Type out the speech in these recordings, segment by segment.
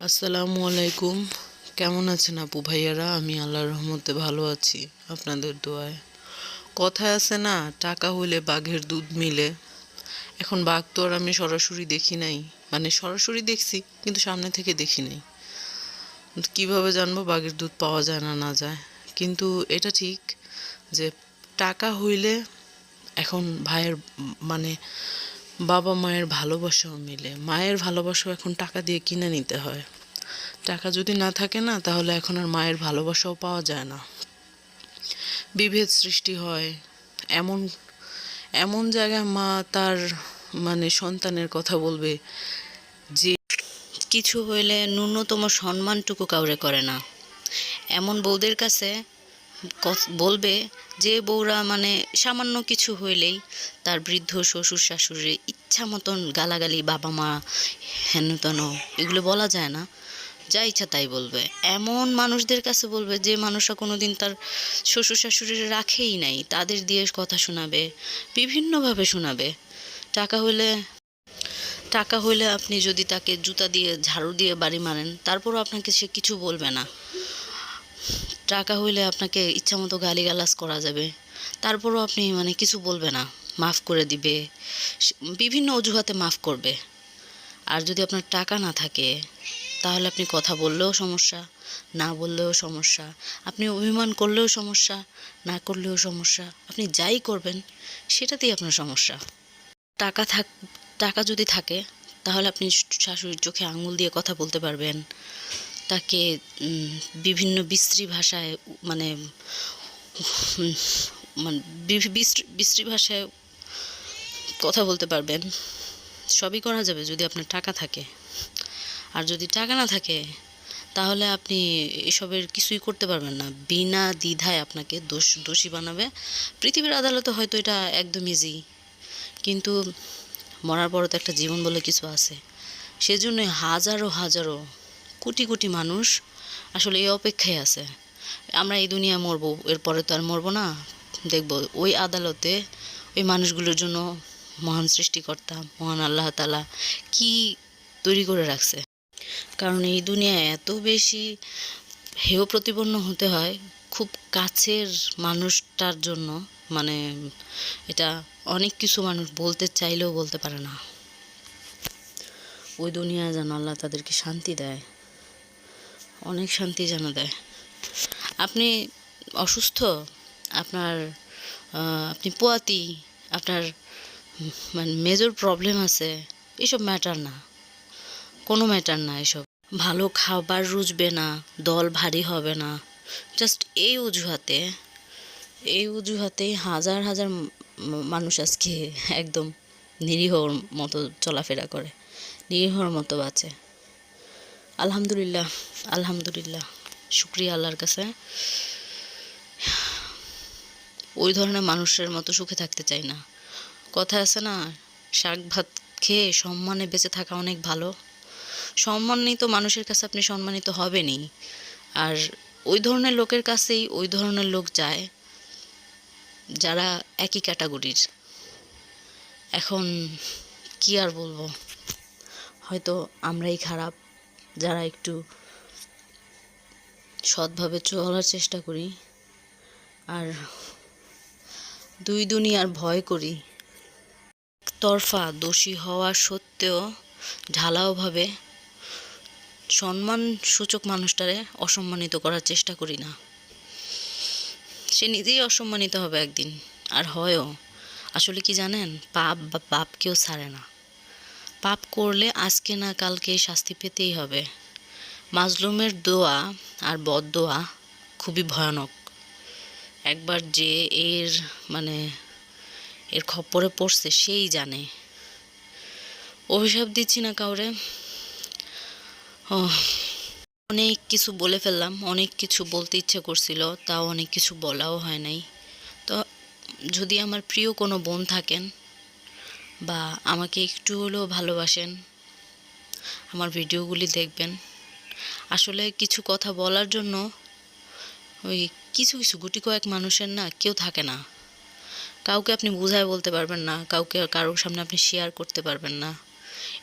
আসসালামু আলাইকুম। কেমন আছেন আপু ভাইয়ারা? আমি আল্লাহর রহমতে ভালো আছি। আপনাদের দোয়ায়। কথায় আছে না, টাকা হইলে বাঘের দুধ মিলে। এখন বাঘ তো আর আমি সরাসরি দেখি নাই। মানে সরাসরি দেখছি, কিন্তু সামনে থেকে দেখি নাই। কীভাবে জানব বাঘের দুধ পাওয়া যায় না না যায়? কিন্তু এটা ঠিক যে টাকা হইলে এখন ভাইয়ের মানে বাবা মায়ের ভালোবাসাও মিলে। মায়ের ভালোবাসাও এখন টাকা দিয়ে কিনে নিতে হয়। টাকা যদি না থাকে না, তাহলে এখন আর মায়ের ভালোবাসাও পাওয়া যায় না। বিভেদ সৃষ্টি হয়। এমন এমন জায়গায় মা তার মানে সন্তানের কথা বলবে যে, কিছু হইলে ন্যূনতম সম্মানটুকু কাউরে করে না। এমন বউদের কাছে বলবে যে বউরা মানে সামান্য কিছু হইলেই তার বৃদ্ধ শ্বশুর শাশুড়ি ইচ্ছা মতন গালাগালি, বাবা মা হেনতন, এগুলো বলা যায় না। যা ইচ্ছা তাই বলবে। এমন মানুষদের কাছে বলবে যে মানুষরা কোনোদিন তার শ্বশুর শাশুড়ি রাখেই নাই, তাদের দিয়ে কথা শোনাবে, বিভিন্নভাবে শোনাবে। টাকা হইলে টাকা হইলে আপনি যদি তাকে জুতা দিয়ে, ঝাড়ু দিয়ে বাড়ি মারেন, তারপরও আপনাকে সে কিছু বলবে না। টাকা হইলে আপনাকে ইচ্ছা ইচ্ছামতো গালিগালাজ করা যাবে। তারপরও আপনি মানে কিছু বলবে না, মাফ করে দিবে বিভিন্ন অজুহাতে মাফ করবে। আর যদি আপনার টাকা না থাকে, তাহলে আপনি কথা বললেও সমস্যা, না বললেও সমস্যা, আপনি অভিমান করলেও সমস্যা, না করলেও সমস্যা, আপনি যাই করবেন, সেটাতেই আপনার সমস্যা। টাকা থাক, টাকা যদি থাকে, তাহলে আপনি শাশুড়ির চোখে আঙুল দিয়ে কথা বলতে পারবেন। তাকে বিভিন্ন বিশ্রী ভাষায় মানে মানে বিশ্রী ভাষায় কথা বলতে পারবেন। সবই করা যাবে যদি আপনার টাকা থাকে। আর যদি টাকা না থাকে, তাহলে আপনি এসবের কিছুই করতে পারবেন না। বিনা দ্বিধায় আপনাকে দোষ, দোষী বানাবে। পৃথিবীর আদালতে হয়তো এটা একদম ইজি কিন্তু মরার পরও তো একটা জীবন বলে কিছু আছে। সেজন্য হাজারো হাজারো কোটি কোটি মানুষ আসলে এই অপেক্ষায় আছে। আমরা এই দুনিয়া মরবো, এরপরে তো আর মরবো না। দেখব ওই আদালতে ওই মানুষগুলোর জন্য মহান সৃষ্টিকর্তা, মহান আল্লাহ তালা কি তৈরি করে রাখছে। কারণ এই দুনিয়ায় এত বেশি হেয় প্রতিপন্ন হতে হয়, খুব কাছের মানুষটার জন্য। মানে এটা অনেক কিছু মানুষ বলতে চাইলেও বলতে পারে না। ওই দুনিয়া যেন আল্লাহ তাদেরকে শান্তি দেয়। অনেক শান্তি যেন দেয়। আপনি অসুস্থ, আপনার আপনি পোয়াতি, আপনার মানে মেজর প্রবলেম আছে, এসব ম্যাটার না। কোনো ম্যাটার না এসব। ভালো খাবার রুচবে না, দল ভারী হবে না। জাস্ট এই অজুহাতে, এই অজুহাতেই হাজার হাজার মানুষ আজকে একদম নিরীহর মতো চলাফেরা করে নিরীহর মতো বাঁচে। আলহামদুলিল্লাহ আলহামদুলিল্লাহ। শুক্রিয়া আল্লাহর কাছে। ওই ধরনের মানুষের মতো সুখে থাকতে চাই না। কথা আছে না, শাক ভাত খেয়ে সম্মানে বেঁচে থাকা অনেক ভালো। সম্মানিত মানুষের কাছে আপনি সম্মানিত হবেনই। আর ওই ধরনের লোকের কাছেই ওই ধরনের লোক যায়, যারা একই ক্যাটাগরির। এখন কি আর বলব? হয়তো আমরাই খারাপ। যারা একটু সৎভাবে চলার চেষ্টা করি আর দুই দুনিয়ার ভয় করি তরফা দোষী হওয়া সত্ত্বেও ঢালাওভাবে সম্মান সূচক মানুষটারে অসম্মানিত করার চেষ্টা করি না। সে নিজেই অসম্মানিত হবে একদিন, আর হয়ও। আসলে কি জানেন? পাপ বা পাপ কেউ ছাড়ে না। পাপ করলে আজকে না কালকে শাস্তি পেতেই হবে। মাজলুমের দোয়া আর বদদোয়া খুবই ভয়ানক। একবার যে এর মানে এর খপ্পরে পড়ছে সেই জানে। অভিশাপ দিচ্ছি না কাউরে। অনেক কিছু বলে ফেললাম, অনেক কিছু বলতে ইচ্ছে করছিল, তাও অনেক কিছু বলাও হয় নাই। তো যদি আমার প্রিয় কোনো বোন থাকেন বা আমাকে একটু হলেও ভালোবাসেন, আমার ভিডিওগুলি দেখবেন। আসলে কিছু কথা বলার জন্য ওই কিছু কিছু গুটি কয়েক মানুষের না কেউ থাকে না। কাউকে আপনি বুঝায় বলতে পারবেন না, কাউকে কারোর সামনে আপনি শেয়ার করতে পারবেন না।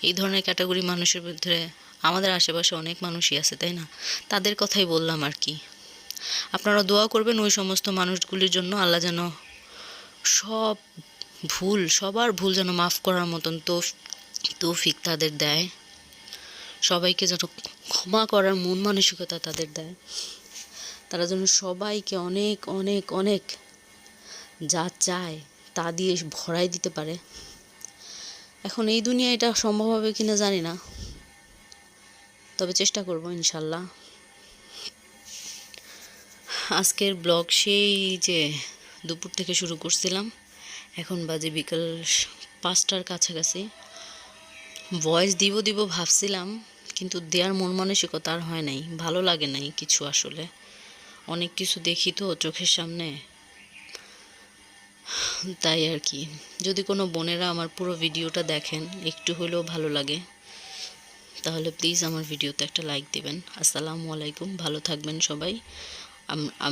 এই ধরনের ক্যাটাগরি মানুষের ভিতরে আমাদের আশেপাশে অনেক মানুষই আছে, তাই না? তাদের কথাই বললাম আর কি। আপনারা দোয়া করবেন ওই সমস্ত মানুষগুলির জন্য আল্লাহ যেন সব ভুল, সবার ভুল যেন মাফ করার মতন তো তৌফিক তাদের দেয়। সবাইকে যেন ক্ষমা করার মন মানসিকতা তাদের দেয়। তারা যেন সবাইকে অনেক অনেক অনেক যা চায় তা দিয়ে ভরাই দিতে পারে। এখন এই দুনিয়া এটা সম্ভব হবে কি না জানি না। তবে চেষ্টা করব ইনশাল্লাহ। আজকের ব্লগ সেই যে দুপুর থেকে শুরু করছিলাম। এখন বাজে বিকাল পাঁচটার কাছাকাছি। ভয়েস দিব দিব ভাবছিলাম, কিন্তু দেওয়ার মন মানসিকতা আর হয় নাই, ভালো লাগে নাই কিছু আসলে। অনেক কিছু দেখি তো চোখের সামনে। তাই আর কি, যদি কোনো বোনেরা আমার পুরো ভিডিওটা দেখেন, একটু হলেও ভালো লাগে। তাহলে প্লিজ আমার ভিডিওতে একটা লাইক দিবেন। আসসালামু আলাইকুম, ভালো থাকবেন সবাই।